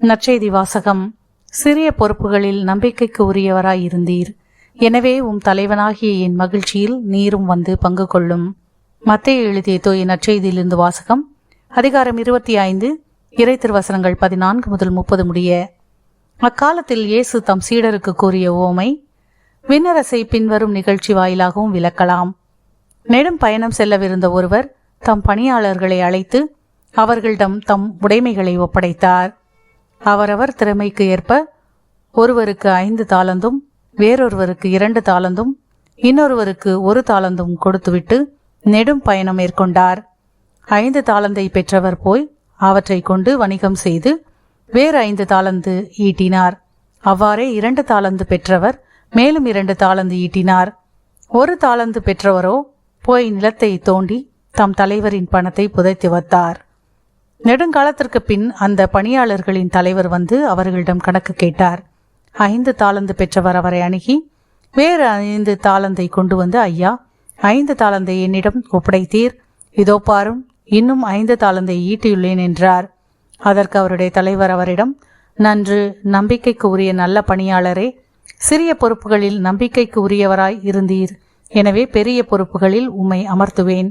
நற்செய்தி வாசகம் சிறிய பொறுப்புகளில் நம்பிக்கைக்கு உரியவராய் இருந்தீர் எனவே உம் தலைவனாகிய என் மகிழ்ச்சியில் நீரும் வந்து பங்கு கொள்ளும். மத்திய எழுதிய தூய நற்செய்தியிலிருந்து வாசகம். அதிகாரம் இருபத்தி ஐந்து இறை திருவசனங்கள் பதினான்கு முதல் முப்பது முடிய. அக்காலத்தில் இயேசு தம் சீடருக்கு கூறிய ஓமை விண்ணரசை பின்வரும் நிகழ்ச்சி வாயிலாகவும் விளக்கலாம். நெடும் பயணம் செல்லவிருந்த ஒருவர் தம் பணியாளர்களை அழைத்து அவர்களிடம் தம் உடைமைகளை ஒப்படைத்தார். அவரவர் திறமைக்கு ஏற்ப ஒருவருக்கு ஐந்து தாளந்தும் வேறொருவருக்கு இரண்டு தாளந்தும் இன்னொருவருக்கு ஒரு தாளந்தும் கொடுத்துவிட்டு நெடும் பயணம் மேற்கொண்டார். ஐந்து தாளந்தை பெற்றவர் போய் அவற்றை கொண்டு வணிகம் செய்து வேறு ஐந்து தாளந்து ஈட்டினார். அவ்வாறே இரண்டு தாளந்து பெற்றவர் மேலும் இரண்டு தாளந்து ஈட்டினார். ஒரு தாளந்து பெற்றவரோ போய் நிலத்தை தோண்டி தம் தலைவரின் பணத்தை புதைத்து வைத்தார். நெடுங்காலத்திற்கு பின் அந்த பணியாளர்களின் தலைவர் வந்து அவர்களிடம் கணக்கு கேட்டார். ஐந்து தாளந்து பெற்றவர் அவரை அணுகி வேறு ஐந்து தாளந்தை கொண்டு வந்து ஐயா ஐந்து தாளந்தை என்னிடம் ஒப்படைத்தீர். இதோ பாரும் இன்னும் ஐந்து தாளந்தை ஈட்டியுள்ளேன் என்றார். அதற்கு அவருடைய தலைவர் அவரிடம் நன்று நம்பிக்கைக்கு உரிய நல்ல பணியாளரே சிறிய பொறுப்புகளில் நம்பிக்கைக்கு உரியவராய் இருந்தீர். எனவே பெரிய பொறுப்புகளில் உம்மை அமர்த்துவேன்.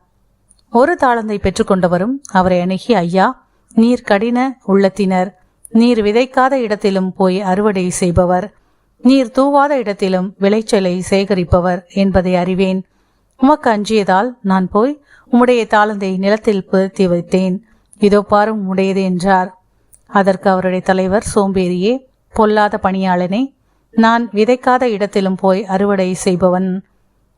ஒரு தாளந்தை பெற்றுக்கொண்டவரும் அவரை அணுகி ஐயா நீர் கடின உள்ளத்தினர். நீர் விதைக்காத இடத்திலும் போய் அறுவடை செய்பவர். நீர் தூவாத இடத்திலும் விளைச்சலை சேகரிப்பவர் என்பதை அறிவேன். உமக்கு அஞ்சியதால் நான் போய் உம்முடைய தாளந்தை நிலத்தில் புதைத்தி வைத்தேன். இதோ பாரும் உடையது என்றார். அதற்கு அவருடைய தலைவர் சோம்பேறியே பொல்லாத பணியாளனே நான் விதைக்காத இடத்திலும் போய் அறுவடை செய்பவன்.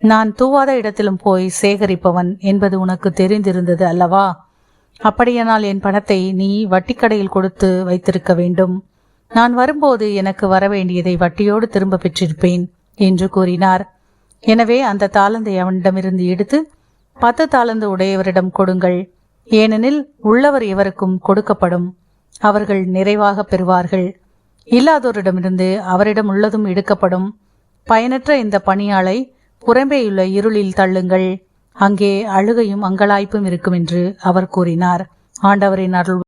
நான் தூவாத இடத்திலும் போய் சேகரிப்பவன் என்பது உனக்கு தெரிந்திருந்தது அல்லவா? அப்படியானால் என் பணத்தை நீ வட்டிக்கடையில் கொடுத்து வைத்திருக்க வேண்டும். நான் வரும்போது எனக்கு வரவேண்டியதை வட்டியோடு திரும்ப பெற்றிருப்பேன் என்று கூறினார். எனவே அந்த தாளந்தை அவனிடமிருந்து எடுத்து பத்து தாளந்து உடையவரிடம் கொடுங்கள். ஏனெனில் உள்ளவர் எவருக்கும் கொடுக்கப்படும். அவர்கள் நிறைவாக பெறுவார்கள். இல்லாதோரிடமிருந்து அவரிடம் உள்ளதும் எடுக்கப்படும். பயனற்ற இந்த பணியாளை புறம்பேயுள்ள இருளில் தள்ளுங்கள். அங்கே அழுகையும் அங்கலாய்ப்பும் இருக்கும் என்று அவர் கூறினார். ஆண்டவரின் அருள்